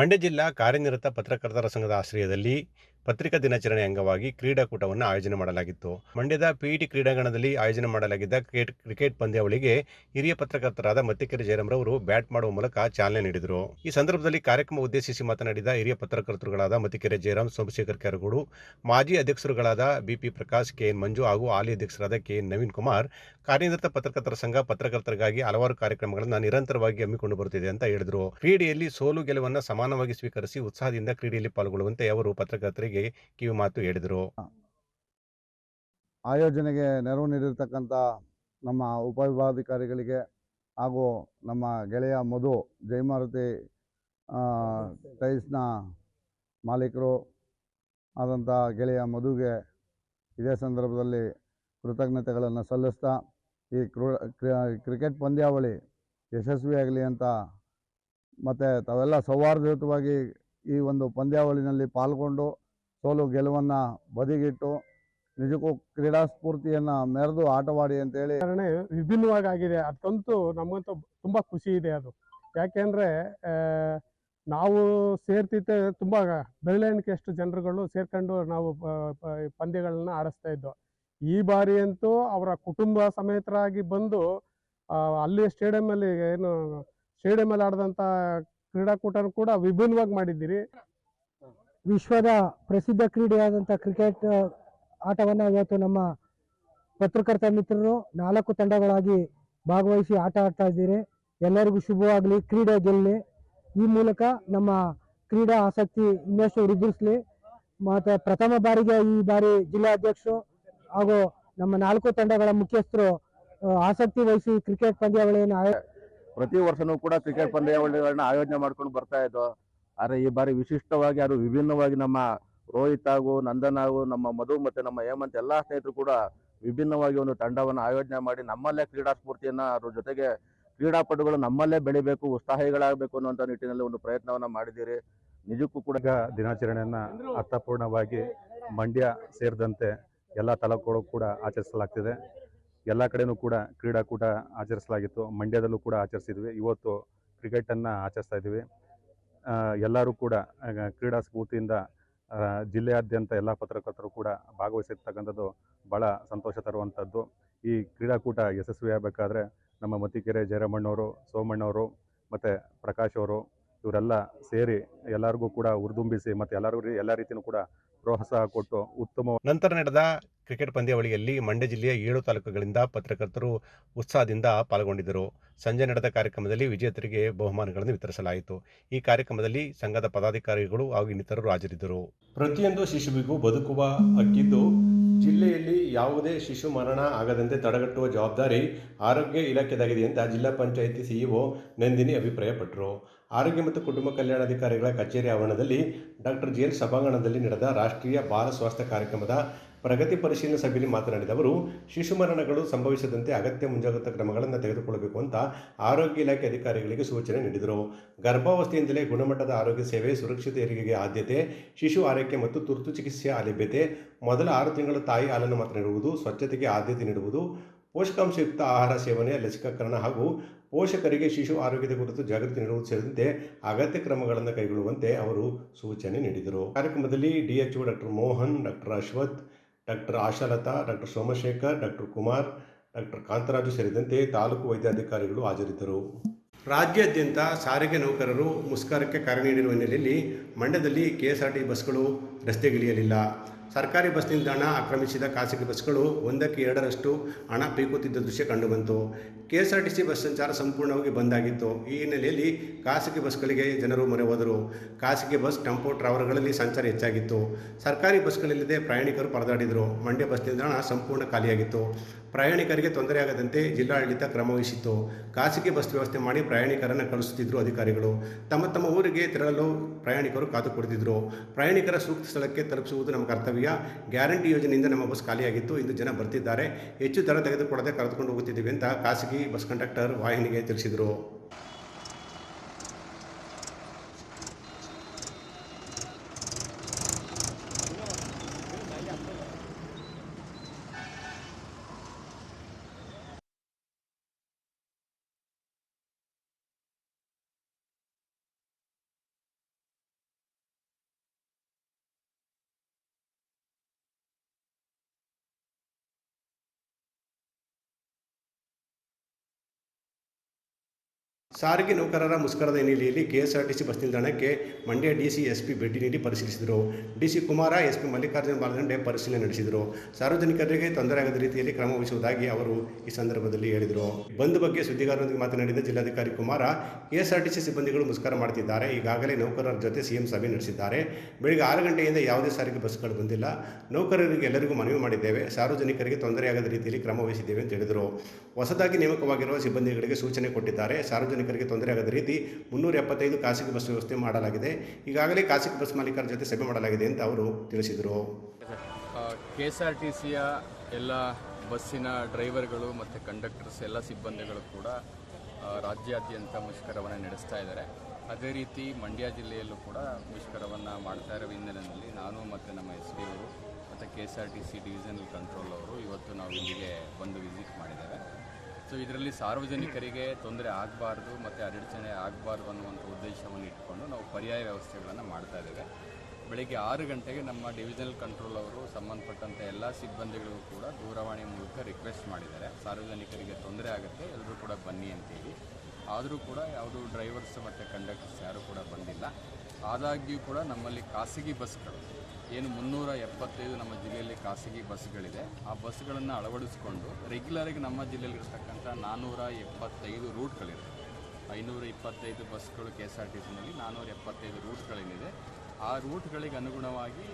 ಮಂಡ್ಯ ಜಿಲ್ಲಾ ಕಾರ್ಯನಿರತ ಪತ್ರಕರ್ತರ ಸಂಘದ ಆಶ್ರಯದಲ್ಲಿ ಪತ್ರಿಕಾ ದಿನಾಚರಣೆ ಅಂಗವಾಗಿ ಕ್ರೀಡಾಕೂಟವನ್ನು ಆಯೋಜನೆ ಮಾಡಲಾಗಿತ್ತು. ಮಂಡ್ಯದ ಪಿಇಟಿ ಕ್ರೀಡಾಂಗಣದಲ್ಲಿ ಆಯೋಜನೆ ಮಾಡಲಾಗಿದ್ದ ಕ್ರಿಕೆಟ್ ಕ್ರಿಕೆಟ್ ಪಂದ್ಯಾವಳಿಗೆ ಹಿರಿಯ ಪತ್ರಕರ್ತರಾದ ಮತ್ತಿಕೆರೆ ಜಯರಾಮ್ರವರು ಬ್ಯಾಟ್ ಮಾಡುವ ಮೂಲಕ ಚಾಲನೆ ನೀಡಿದರು. ಈ ಸಂದರ್ಭದಲ್ಲಿ ಕಾರ್ಯಕ್ರಮ ಉದ್ದೇಶಿಸಿ ಮಾತನಾಡಿದ ಹಿರಿಯ ಪತ್ರಕರ್ತರುಗಳಾದ ಮತ್ತಿಕೆರೆ ಜಯರಾಮ್, ಸೋಮಶೇಖರ್ ಕ್ಯಾರಗೋಡು ಮಾಜಿ ಅಧ್ಯಕ್ಷರುಗಳಾದ B P Prakash K N Manju ಹಾಗೂ ಹಾಲಿ ಅಧ್ಯಕ್ಷರಾದ ಕೆಎನ್ ನವೀನ್ ಕುಮಾರ್ ಕಾರ್ಯನಿರತ ಪತ್ರಕರ್ತರ ಸಂಘ ಪತ್ರಕರ್ತರಿಗಾಗಿ ಹಲವಾರು ಕಾರ್ಯಕ್ರಮಗಳನ್ನು ನಿರಂತರವಾಗಿ ಹಮ್ಮಿಕೊಂಡು ಬರುತ್ತಿದೆ ಅಂತ ಹೇಳಿದರು. ಕ್ರೀಡೆಯಲ್ಲಿ ಸೋಲು ಗೆಲುವನ್ನು ಸಮಾನವಾಗಿ ಸ್ವೀಕರಿಸಿ ಉತ್ಸಾಹದಿಂದ ಕ್ರೀಡೆಯಲ್ಲಿ ಪಾಲ್ಗೊಳ್ಳುವಂತೆ ಅವರು ಪತ್ರಕರ್ತರಿಗೆ ಕಿವಿ ಮಾತು ಹೇಳಿದರು. ಆಯೋಜನೆಗೆ ನೆರವು ನೀಡಿರ್ತಕ್ಕಂಥ ನಮ್ಮ ಉಪವಿಭಾಗಾಧಿಕಾರಿಗಳಿಗೆ ಹಾಗೂ ನಮ್ಮ ಗೆಳೆಯ ಮಧು ಜಯಮಾರುತಿ ಆ, ಟೈಲ್ಸ್ನ ಮಾಲೀಕರು ಆದಂಥ ಗೆಳೆಯ ಮಧುಗೆ ಇದೇ ಸಂದರ್ಭದಲ್ಲಿ ಕೃತಜ್ಞತೆಗಳನ್ನು ಸಲ್ಲಿಸ್ತಾ ಈ ಕ್ರೂ- ಕ್ರಿ- ಕ್ರಿಕೆಟ್ ಪಂದ್ಯಾವಳಿ ಯಶಸ್ವಿಯಾಗಲಿ ಅಂತ ಮತ್ತು ತಾವೆಲ್ಲ ಸೌಹಾರ್ದಯುತವಾಗಿ ಈ ಒಂದು ಪಂದ್ಯಾವಳಿನಲ್ಲಿ ಪಾಲ್ಗೊಂಡು ಸೋಲು ಗೆಲುವನ್ನು ಬದಿಗಿಟ್ಟು ನಿಜಕ್ಕೂ ಕ್ರೀಡಾ ಸ್ಫೂರ್ತಿಯನ್ನು ಮೆರೆದು ಆಟವಾಡಿ ಅಂತೇಳಿ. ಕಾರಣ ವಿಭಿನ್ನವಾಗಿ ಆಗಿದೆ ಅದಕ್ಕಂತೂ ನಮಗಂತೂ ತುಂಬ ಖುಷಿ ಇದೆ ಅದು. ಯಾಕೆಂದರೆ ನಾವು ಸೇರ್ತಿದ್ದೆ ತುಂಬ ಬೆರಳೆಣಿಕೆಯಷ್ಟು ಜನರುಗಳು ಸೇರ್ಕೊಂಡು ನಾವು ಪಂದ್ಯಗಳನ್ನು ಆಡಿಸ್ತಾ ಇದ್ದೋ. ಈ ಬಾರಿ ಅಂತೂ ಅವರ ಕುಟುಂಬ ಸಮೇತರಾಗಿ ಬಂದು ಅಲ್ಲಿ ಸ್ಟೇಡಿಯಮಲ್ಲಿ ಏನು ಸ್ಟೇಡಿಯಮಲ್ಲಿ ಆಡಿದಂಥ ಕ್ರೀಡಾಕೂಟನೂ ಕೂಡ ವಿಭಿನ್ನವಾಗಿ ಮಾಡಿದ್ದೀರಿ. ವಿಶ್ವದ ಪ್ರಸಿದ್ಧ ಕ್ರೀಡೆಯಾದಂಥ ಕ್ರಿಕೆಟ್ ಆಟವನ್ನು ಇವತ್ತು ನಮ್ಮ ಪತ್ರಕರ್ತ ಮಿತ್ರರು ನಾಲ್ಕು ತಂಡಗಳಾಗಿ ಭಾಗವಹಿಸಿ ಆಟ ಆಡ್ತಾ ಇದ್ದೀರಿ. ಎಲ್ಲರಿಗೂ ಶುಭವಾಗಲಿ. ಕ್ರೀಡೆ ಗೆಲ್ಲಿ. ಈ ಮೂಲಕ ನಮ್ಮ ಕ್ರೀಡಾ ಆಸಕ್ತಿ ಇನ್ನಷ್ಟು ವೃದ್ಧಿಸಲಿ. ಮತ್ತು ಪ್ರಥಮ ಬಾರಿಗೆ ಈ ಬಾರಿ ಜಿಲ್ಲಾಧ್ಯಕ್ಷರು ಹಾಗೂ ನಮ್ಮ ನಾಲ್ಕು ತಂಡಗಳ ಮುಖ್ಯಸ್ಥರು ಆಸಕ್ತಿ ವಹಿಸಿ ಕ್ರಿಕೆಟ್ ಪಂದ್ಯಾವಳಿಯನ್ನು ಪ್ರತಿ ವರ್ಷನೂ ಕೂಡ ಕ್ರಿಕೆಟ್ ಪಂದ್ಯಾವಳಿಗಳನ್ನ ಆಯೋಜನೆ ಮಾಡ್ಕೊಂಡು ಬರ್ತಾ ಇದ್ದೋ ಆದರೆ ಈ ಬಾರಿ ವಿಶಿಷ್ಟವಾಗಿ ಅದು ವಿಭಿನ್ನವಾಗಿ ನಮ್ಮ ರೋಹಿತ್ ಹಾಗೂ ನಂದನ್ ಹಾಗೂ ನಮ್ಮ ಮಧು ಮತ್ತು ನಮ್ಮ ಹೇಮಂತ್ ಎಲ್ಲ ಸ್ನೇಹಿತರು ಕೂಡ ವಿಭಿನ್ನವಾಗಿ ಒಂದು ತಂಡವನ್ನು ಆಯೋಜನೆ ಮಾಡಿ ನಮ್ಮಲ್ಲೇ ಕ್ರೀಡಾ ಸ್ಫೂರ್ತಿಯನ್ನು ಅದ್ರ ಜೊತೆಗೆ ಕ್ರೀಡಾಪಟುಗಳು ನಮ್ಮಲ್ಲೇ ಬೆಳಿಬೇಕು, ಉತ್ಸಾಹಿಗಳಾಗಬೇಕು ಅನ್ನುವಂಥ ನಿಟ್ಟಿನಲ್ಲಿ ಒಂದು ಪ್ರಯತ್ನವನ್ನು ಮಾಡಿದ್ದೀರಿ. ನಿಜಕ್ಕೂ ಕೂಡ ದಿನಾಚರಣೆಯನ್ನು ಅರ್ಥಪೂರ್ಣವಾಗಿ ಮಂಡ್ಯ ಸೇರಿದಂತೆ ಎಲ್ಲ ತಾಲೂಕುಗಳು ಕೂಡ ಆಚರಿಸಲಾಗ್ತಿದೆ. ಎಲ್ಲ ಕಡೆಯೂ ಕೂಡ ಕ್ರೀಡಾಕೂಟ ಆಚರಿಸಲಾಗಿತ್ತು. ಮಂಡ್ಯದಲ್ಲೂ ಕೂಡ ಆಚರಿಸಿದ್ವಿ. ಇವತ್ತು ಕ್ರಿಕೆಟನ್ನು ಆಚರಿಸ್ತಾ ಇದ್ದೀವಿ. ಎಲ್ಲರೂ ಕೂಡ ಕ್ರೀಡಾ ಸ್ಫೂರ್ತಿಯಿಂದ ಜಿಲ್ಲೆಯಾದ್ಯಂತ ಎಲ್ಲ ಪತ್ರಕರ್ತರು ಕೂಡ ಭಾಗವಹಿಸಿರ್ತಕ್ಕಂಥದ್ದು ಭಾಳ ಸಂತೋಷ ತರುವಂಥದ್ದು. ಈ ಕ್ರೀಡಾಕೂಟ ಯಶಸ್ವಿಯಾಗಬೇಕಾದ್ರೆ ನಮ್ಮ ಮತಿಕೆರೆ ಜಯರಾಮಣ್ಣವರು, ಸೋಮಣ್ಣವರು, ಮತ್ತು ಪ್ರಕಾಶ್ ಅವರು ಇವರೆಲ್ಲ ಸೇರಿ ಎಲ್ಲರಿಗೂ ಕೂಡ ಹುರಿದುಂಬಿಸಿ ಮತ್ತು ಎಲ್ಲರಿಗೂ ಎಲ್ಲ ರೀತಿಯೂ ಕೂಡ ಪ್ರೋತ್ಸಾಹ ಕೊಟ್ಟು ಉತ್ತಮ ನಂತರ ನಡೆದ ಕ್ರಿಕೆಟ್ ಪಂದ್ಯಾವಳಿಯಲ್ಲಿ ಮಂಡ್ಯ ಜಿಲ್ಲೆಯ ಏಳು ತಾಲೂಕುಗಳಿಂದ ಪತ್ರಕರ್ತರು ಉತ್ಸಾಹದಿಂದ ಪಾಲ್ಗೊಂಡಿದ್ದರು. ಸಂಜೆ ನಡೆದ ಕಾರ್ಯಕ್ರಮದಲ್ಲಿ ವಿಜೇತರಿಗೆ ಬಹುಮಾನಗಳನ್ನು ವಿತರಿಸಲಾಯಿತು. ಈ ಕಾರ್ಯಕ್ರಮದಲ್ಲಿ ಸಂಘದ ಪದಾಧಿಕಾರಿಗಳು ಹಾಗೂ ಇನ್ನಿತರರು ಹಾಜರಿದ್ದರು. ಪ್ರತಿಯೊಂದು ಶಿಶುವಿಗೂ ಬದುಕುವ ಹಕ್ಕಿದ್ದು ಜಿಲ್ಲೆಯಲ್ಲಿ ಯಾವುದೇ ಶಿಶು ಮರಣ ಆಗದಂತೆ ತಡೆಗಟ್ಟುವ ಜವಾಬ್ದಾರಿ ಆರೋಗ್ಯ ಇಲಾಖೆದಾಗಿದೆ ಅಂತ ಜಿಲ್ಲಾ ಪಂಚಾಯಿತಿ ಸಿಇಒ ನಂದಿನಿ ಅಭಿಪ್ರಾಯಪಟ್ಟರು. ಆರೋಗ್ಯ ಮತ್ತು ಕುಟುಂಬ ಕಲ್ಯಾಣಾಧಿಕಾರಿಗಳ ಕಚೇರಿ ಆವರಣದಲ್ಲಿ ಡಾಕ್ಟರ್ ಜಿ ಎಲ್ ಸಭಾಂಗಣದಲ್ಲಿ ನಡೆದ ರಾಷ್ಟ್ರೀಯ ಬಾಲ ಸ್ವಾಸ್ಥ್ಯ ಕಾರ್ಯಕ್ರಮದ ಪ್ರಗತಿ ಪರಿಶೀಲನಾ ಸಭೆಯಲ್ಲಿ ಮಾತನಾಡಿದ ಅವರು, ಶಿಶು ಮರಣಗಳು ಸಂಭವಿಸದಂತೆ ಅಗತ್ಯ ಮುಂಜಾಗ್ರತಾ ಕ್ರಮಗಳನ್ನು ತೆಗೆದುಕೊಳ್ಳಬೇಕು ಅಂತ ಆರೋಗ್ಯ ಇಲಾಖೆ ಅಧಿಕಾರಿಗಳಿಗೆ ಸೂಚನೆ ನೀಡಿದರು. ಗರ್ಭಾವಸ್ಥೆಯಿಂದಲೇ ಗುಣಮಟ್ಟದ ಆರೋಗ್ಯ ಸೇವೆ, ಸುರಕ್ಷಿತ ಹೆರಿಗೆಗೆ ಆದ್ಯತೆ, ಶಿಶು ಆರೈಕೆ ಮತ್ತು ತುರ್ತು ಚಿಕಿತ್ಸೆಯ ಲಭ್ಯತೆ ಮೊದಲ ಆರು ತಿಂಗಳ ತಾಯಿ ಹಾಲನ್ನು ಮಾತ್ರ ನೀಡುವುದು, ಸ್ವಚ್ಛತೆಗೆ ಆದ್ಯತೆ ನೀಡುವುದು, ಪೋಷಕಾಂಶಯುಕ್ತ ಆಹಾರ ಸೇವನೆ, ಲಸಿಕಾಕರಣ ಹಾಗೂ ಪೋಷಕರಿಗೆ ಶಿಶು ಆರೋಗ್ಯದ ಕುರಿತು ಜಾಗೃತಿ ನೀಡುವುದು ಸೇರಿದಂತೆ ಅಗತ್ಯ ಕ್ರಮಗಳನ್ನು ಕೈಗೊಳ್ಳುವಂತೆ ಅವರು ಸೂಚನೆ ನೀಡಿದರು. ಕಾರ್ಯಕ್ರಮದಲ್ಲಿ DHO doctor Mohan, doctor Ashwath doctor Ashalatha, doctor Somashekar, doctor Kumar, doctor Kantharaju ಸೇರಿದಂತೆ ತಾಲೂಕು ವೈದ್ಯಾಧಿಕಾರಿಗಳು ಹಾಜರಿದ್ದರು. ರಾಜ್ಯಾದ್ಯಂತ ಸಾರಿಗೆ ನೌಕರರು ಮುಸ್ಕರಕ್ಕೆ ಕರೆ ನೀಡಿರುವ ಹಿನ್ನೆಲೆಯಲ್ಲಿ ಮಂಡ್ಯದಲ್ಲಿ ಕೆಎಸ್ಆರ್ಟಿ ಬಸ್ಗಳು ರಸ್ತೆಗಿಳಿಯಲಿಲ್ಲ. ಸರ್ಕಾರಿ ಬಸ್ ನಿಲ್ದಾಣ ಆಕ್ರಮಿಸಿದ ಖಾಸಗಿ ಬಸ್ಗಳು ಒಂದಕ್ಕೆ ಎರಡರಷ್ಟು ಹಣ ಪೀಕುತ್ತಿದ್ದ ದೃಶ್ಯ ಕಂಡುಬಂತು. ಕೆಎಸ್ಆರ್ಟಿಸಿ ಬಸ್ ಸಂಚಾರ ಸಂಪೂರ್ಣವಾಗಿ ಬಂದಾಗಿತ್ತು ಈ ಹಿನ್ನೆಲೆಯಲ್ಲಿ ಖಾಸಗಿ ಬಸ್ಗಳಿಗೆ ಜನರು ಮೊರೆ ಹೋದರು. ಖಾಸಗಿ ಬಸ್ ಟೆಂಪೋ ಟ್ರಾವಲ್ಗಳಲ್ಲಿ ಸಂಚಾರ ಹೆಚ್ಚಾಗಿತ್ತು. ಸರ್ಕಾರಿ ಬಸ್ಗಳಿಲ್ಲದೆ ಪ್ರಯಾಣಿಕರು ಪರದಾಡಿದರು. ಮಂಡ್ಯ ಬಸ್ ನಿಲ್ದಾಣ ಸಂಪೂರ್ಣ ಖಾಲಿಯಾಗಿತ್ತು. ಪ್ರಯಾಣಿಕರಿಗೆ ತೊಂದರೆಯಾಗದಂತೆ ಜಿಲ್ಲಾಡಳಿತ ಕ್ರಮವಹಿಸಿತ್ತು ಖಾಸಗಿ ಬಸ್ ವ್ಯವಸ್ಥೆ ಮಾಡಿ ಪ್ರಯಾಣಿಕರನ್ನು ಕಳಿಸುತ್ತಿದ್ದರು ಅಧಿಕಾರಿಗಳು. ತಮ್ಮ ತಮ್ಮ ಊರಿಗೆ ತೆರಳಲು ಪ್ರಯಾಣಿಕರು ಕಾದು ಕುಳಿತಿದ್ದರು ಪ್ರಯಾಣಿಕರ ಸೂಕ್ತ ಸ್ಥಳಕ್ಕೆ ತಲುಪಿಸುವುದು ನಮ್ಮ ಕರ್ತವ್ಯ. ಗ್ಯಾರಂಟಿ ಯೋಜನೆಯಿಂದ ನಮ್ಮ ಬಸ್ ಖಾಲಿಯಾಗಿತ್ತು. ಇಂದು ಜನ ಬರ್ತಿದ್ದಾರೆ. ಹೆಚ್ಚು ದರ ತೆಗೆದುಕೊಳ್ಳದೆ ಕರೆದುಕೊಂಡು ಹೋಗುತ್ತಿದ್ದೀವಿ ಅಂತ ಖಾಸಗಿ ಬಸ್ ಕಂಡಕ್ಟರ್ ವಾಹಿನಿಗೆ ತಿಳಿಸಿದರು. ಸಾರಿಗೆ ನೌಕರರ ಮುಷ್ಕರದ ಹಿನ್ನೆಲೆಯಲ್ಲಿ ಕೆಎಸ್ಆರ್ಟಿಸಿ ಬಸ್ ನಿಲ್ದಾಣಕ್ಕೆ ಮಂಡ್ಯ ಡಿಸಿ ಎಸ್ಪಿ ಭೇಟಿ ನೀಡಿ ಪರಿಶೀಲಿಸಿದರು. ಡಿಸಿ ಕುಮಾರ, ಎಸ್ಪಿ ಮಲ್ಲಿಕಾರ್ಜುನ ಬಾಲದಂಡೆ ಪರಿಶೀಲನೆ ನಡೆಸಿದರು. ಸಾರ್ವಜನಿಕರಿಗೆ ತೊಂದರೆಯಾಗದ ರೀತಿಯಲ್ಲಿ ಕ್ರಮ ವಹಿಸುವುದಾಗಿ ಅವರು ಈ ಸಂದರ್ಭದಲ್ಲಿ ಹೇಳಿದರು. ಬಂದ್ ಬಗ್ಗೆ ಸುದ್ದಿಗಾರರೊಂದಿಗೆ ಮಾತನಾಡಿದ ಜಿಲ್ಲಾಧಿಕಾರಿ ಕುಮಾರ, ಕೆಎಸ್ಆರ್ಟಿಸಿ ಸಿಬ್ಬಂದಿಗಳು ಮುಷ್ಕರ ಮಾಡುತ್ತಿದ್ದಾರೆ. ಈಗಾಗಲೇ ನೌಕರರ ಜೊತೆ ಸಿಎಂ ಸಭೆ ನಡೆಸಿದ್ದಾರೆ. ಬೆಳಿಗ್ಗೆ ಆರು ಗಂಟೆಯಿಂದ ಯಾವುದೇ ಸಾರಿಗೆ ಬಸ್ಗಳು ಬಂದಿಲ್ಲ. ನೌಕರರಿಗೆ ಎಲ್ಲರಿಗೂ ಮನವಿ ಮಾಡಿದ್ದೇವೆ. ಸಾರ್ವಜನಿಕರಿಗೆ ತೊಂದರೆಯಾಗದ ರೀತಿಯಲ್ಲಿ ಕ್ರಮ ವಹಿಸಿದ್ದೇವೆ ಅಂತ ಹೇಳಿದರು. ಹೊಸದಾಗಿ ನೇಮಕವಾಗಿರುವ ಸಿಬ್ಬಂದಿಗಳಿಗೆ ಸೂಚನೆ ಕೊಟ್ಟಿದ್ದಾರೆ. ಸಾರ್ವಜನಿಕರಿಗೆ ಆಗದ ರೀತಿ ಮುನ್ನೂರ ಎಪ್ಪತ್ತೈದು ಖಾಸಗಿ ಬಸ್ ವ್ಯವಸ್ಥೆ ಮಾಡಲಾಗಿದೆ. ಈಗಾಗಲೇ ಖಾಸಗಿ ಬಸ್ ಮಾಲೀಕರ ಜೊತೆ ಸಭೆ ಮಾಡಲಾಗಿದೆ ಅಂತ ಅವರು ತಿಳಿಸಿದರು. ಕೆ ಎಸ್ ಆರ್ ಟಿ ಸಿಯ ಎಲ್ಲ ಬಸ್ಸಿನ ಡ್ರೈವರ್ಗಳು ಮತ್ತು ಕಂಡಕ್ಟರ್ಸ್, ಎಲ್ಲ ಸಿಬ್ಬಂದಿಗಳು ಕೂಡ ರಾಜ್ಯಾದ್ಯಂತ ಮುಷ್ಕರವನ್ನು ನಡೆಸ್ತಾ ಇದ್ದಾರೆ. ಅದೇ ರೀತಿ ಮಂಡ್ಯ ಜಿಲ್ಲೆಯಲ್ಲೂ ಕೂಡ ಮುಷ್ಕರವನ್ನು ಮಾಡ್ತಾ ಇರೋ ಹಿನ್ನೆಲೆಯಲ್ಲಿ ನಾನು ಮತ್ತು ನಮ್ಮ ಎಸ್ ಪಿ ಅವರು ಮತ್ತು K S R T C divisional control ಅವರು ಇವತ್ತು ನಾವು ಇಲ್ಲಿಗೆ ಬಂದು ವಿಸಿಟ್ ಮಾಡಿದ್ದೇವೆ ಸೊ ಇದರಲ್ಲಿ ಸಾರ್ವಜನಿಕರಿಗೆ ತೊಂದರೆ ಆಗಬಾರ್ದು ಮತ್ತು ಅಡಚಣೆ ಆಗಬಾರ್ದು ಅನ್ನುವಂಥ ಉದ್ದೇಶವನ್ನು ಇಟ್ಕೊಂಡು ನಾವು ಪರ್ಯಾಯ ವ್ಯವಸ್ಥೆಗಳನ್ನು ಮಾಡ್ತಾ ಇದ್ದೇವೆ. ಬೆಳಿಗ್ಗೆ ಆರು ಗಂಟೆಗೆ ನಮ್ಮ ಡಿವಿಷನಲ್ ಕಂಟ್ರೋಲ್ ಅವರು ಸಂಬಂಧಪಟ್ಟಂಥ ಎಲ್ಲ ಸಿಬ್ಬಂದಿಗಳಿಗೂ ಕೂಡ ದೂರವಾಣಿ ಮೂಲಕ ರಿಕ್ವೆಸ್ಟ್ ಮಾಡಿದ್ದಾರೆ. ಸಾರ್ವಜನಿಕರಿಗೆ ತೊಂದರೆ ಆಗುತ್ತೆ, ಎಲ್ಲರೂ ಕೂಡ ಬನ್ನಿ ಅಂತೇಳಿ. ಆದರೂ ಕೂಡ ಯಾವುದೂ ಡ್ರೈವರ್ಸ್ ಮತ್ತು ಕಂಡಕ್ಟರ್ಸ್ ಯಾರೂ ಕೂಡ ಬಂದಿಲ್ಲ. ಆದಾಗ್ಯೂ ಕೂಡ ನಮ್ಮಲ್ಲಿ ಖಾಸಗಿ ಬಸ್ಗಳು ಏನು ಮುನ್ನೂರ ಎಪ್ಪತ್ತೈದು ನಮ್ಮ ಜಿಲ್ಲೆಯಲ್ಲಿ ಖಾಸಗಿ ಬಸ್ಗಳಿದೆ. ಆ ಬಸ್ಗಳನ್ನು ಅಳವಡಿಸಿಕೊಂಡು ರೆಗ್ಯುಲರಾಗಿ ನಮ್ಮ ಜಿಲ್ಲೆಯಲ್ಲಿರ್ತಕ್ಕಂಥ ನಾನ್ನೂರ ಎಪ್ಪತ್ತೈದು ರೂಟ್ಗಳಿದೆ. ಐನೂರ ಇಪ್ಪತ್ತೈದು ಬಸ್ಗಳು ಕೆ ಎಸ್ ಆರ್ ಟಿ ಸಿನಲ್ಲಿ ನಾನ್ನೂರ ಎಪ್ಪತ್ತೈದು ರೂಟ್ಗಳೇನಿದೆ ಆ ರೂಟ್ಗಳಿಗೆ ಅನುಗುಣವಾಗಿ